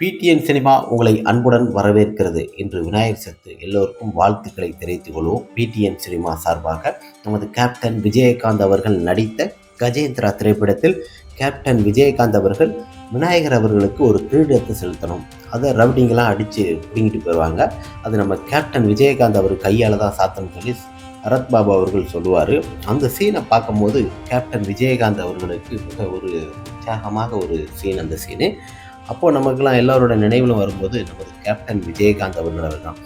PTN cinema உங்களை அன்புடன் வரவேற்கிறது இன்று விநாயகர் சத்து எல்லோருக்கும் வாழ்த்துக்களை தெரிவித்துக் கொள்வோம். பிடிஎன் சினிமா சார்பாக நமது கேப்டன் விஜயகாந்த் அவர்கள் நடித்த கஜேந்திரா திரைப்படத்தில் கேப்டன் விஜயகாந்த் அவர்கள் விநாயகர் அவர்களுக்கு ஒரு திருடத்தை செலுத்தணும். அதை ரவுடிங்கெல்லாம் அடித்து பிடிங்கிட்டு போயிடுவாங்க அது நம்ம கேப்டன் விஜயகாந்த் அவர் கையால் தான் சாத்தணும் சொல்லி சரத் பாபு அவர்கள் சொல்லுவார். அந்த சீனை பார்க்கும்போது கேப்டன் விஜயகாந்த் அவர்களுக்கு மிக ஒரு உற்சாகமாக ஒரு சீன் அந்த சீனு. அப்போது நமக்கெல்லாம் எல்லாரோட நினைவிலும் வரும்போது நமது கேப்டன் விஜயகாந்த் அவர்கள் தான்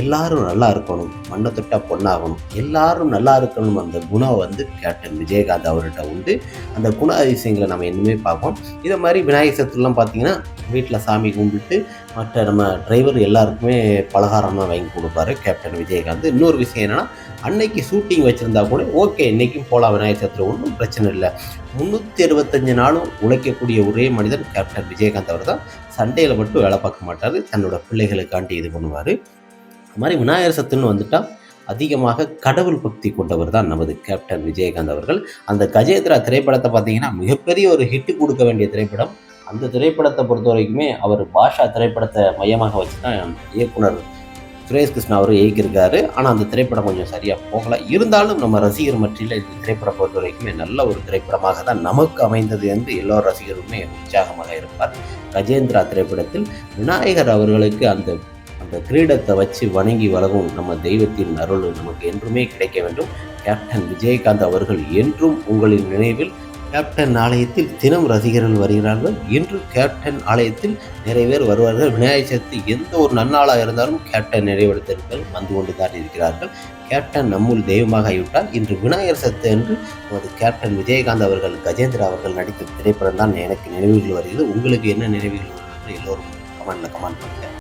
எல்லாரும் நல்லா இருக்கணும் மண்ணை தொட்டா பொண்ணாகணும் எல்லாரும் நல்லா இருக்கணும் அந்த குணம் வந்து கேப்டன் விஜயகாந்த் அவர்கிட்ட உண்டு. அந்த குண அதிசயங்களை நம்ம இன்னுமே பார்ப்போம். இதை மாதிரி விநாயகர் சத்துருலாம் பார்த்தீங்கன்னா வீட்டில் சாமி கும்பிட்டு மற்ற நம்ம டிரைவர் எல்லாருக்குமே பலகாரமாக வாங்கி கொடுப்பாரு கேப்டன் விஜயகாந்த். இன்னொரு விஷயம் என்னென்னா அன்னைக்கு ஷூட்டிங் வச்சுருந்தா கூட ஓகே இன்றைக்கும் போகலாம் விநாயகர் சதுர்த்தி ஒன்றும் பிரச்சனை இல்லை. முந்நூற்றி அறுபத்தஞ்சு நாளும் உழைக்கக்கூடிய ஒரே மனிதன் கேப்டன் விஜயகாந்த் அவர் தான். சண்டையில் மட்டும் வேலை பார்க்க மாட்டார். தன்னோட பிள்ளைகளுக்காண்டி இது பண்ணுவார். அது மாதிரி விநாயகர் சத்துன்னு வந்துட்டால் அதிகமாக கடவுள் பக்தி கொண்டவர் தான் நமது கேப்டன் விஜயகாந்த் அவர்கள். அந்த கஜேந்திரா திரைப்படத்தை பார்த்தீங்கன்னா மிகப்பெரிய ஒரு ஹிட்டு கொடுக்க வேண்டிய திரைப்படம் அந்த திரைப்படத்தை பொறுத்த வரைக்குமே அவர் பாஷா திரைப்படத்தை மையமாக வச்சு தான் இயக்குனர் சுரேஷ் கிருஷ்ணா அவர் இயக்கியிருக்காரு. ஆனால் அந்த திரைப்படம் கொஞ்சம் சரியாக போகலை. இருந்தாலும் நம்ம ரசிகர் மற்றியில் இந்த திரைப்படம் பொறுத்த வரைக்குமே நல்ல ஒரு திரைப்படமாக தான் நமக்கு அமைந்தது என்று எல்லோரும் ரசிகருமே உற்சாகமாக இருப்பார். கஜேந்திரா திரைப்படத்தில் விநாயகர் அவர்களுக்கு அந்த அந்த கிரீடத்தை வச்சு வணங்கி வழங்கும் நம்ம தெய்வத்தின் அருள் நமக்கு என்றுமே கிடைக்க வேண்டும். கேப்டன் விஜயகாந்த் அவர்கள் என்றும் உங்களின் நினைவில் கேப்டன் ஆலயத்தில் தினம் ரசிகர்கள் வருகிறார்கள். இன்று கேப்டன் ஆலயத்தில் நிறைய பேர் வருவார்கள். விநாயகர் சதுர்த்தி எந்த ஒரு நன்னாளாக இருந்தாலும் கேப்டன் நிறைவேற்றர்கள் வந்து கொண்டு தான் இருக்கிறார்கள். கேப்டன் நம்முள் தெய்வமாக ஆகிவிட்டால் இன்று விநாயகர் சத்து என்று நமது கேப்டன் விஜயகாந்த் அவர்கள் கஜேந்திரா அவர்கள் நடித்த திரைப்படம் தான் எனக்கு நினைவுகள் வருகிறது. உங்களுக்கு என்ன நினைவுகள் வருகிறது எல்லோரும் கமெண்ட்ல கமெண்ட் பண்ணுங்கள்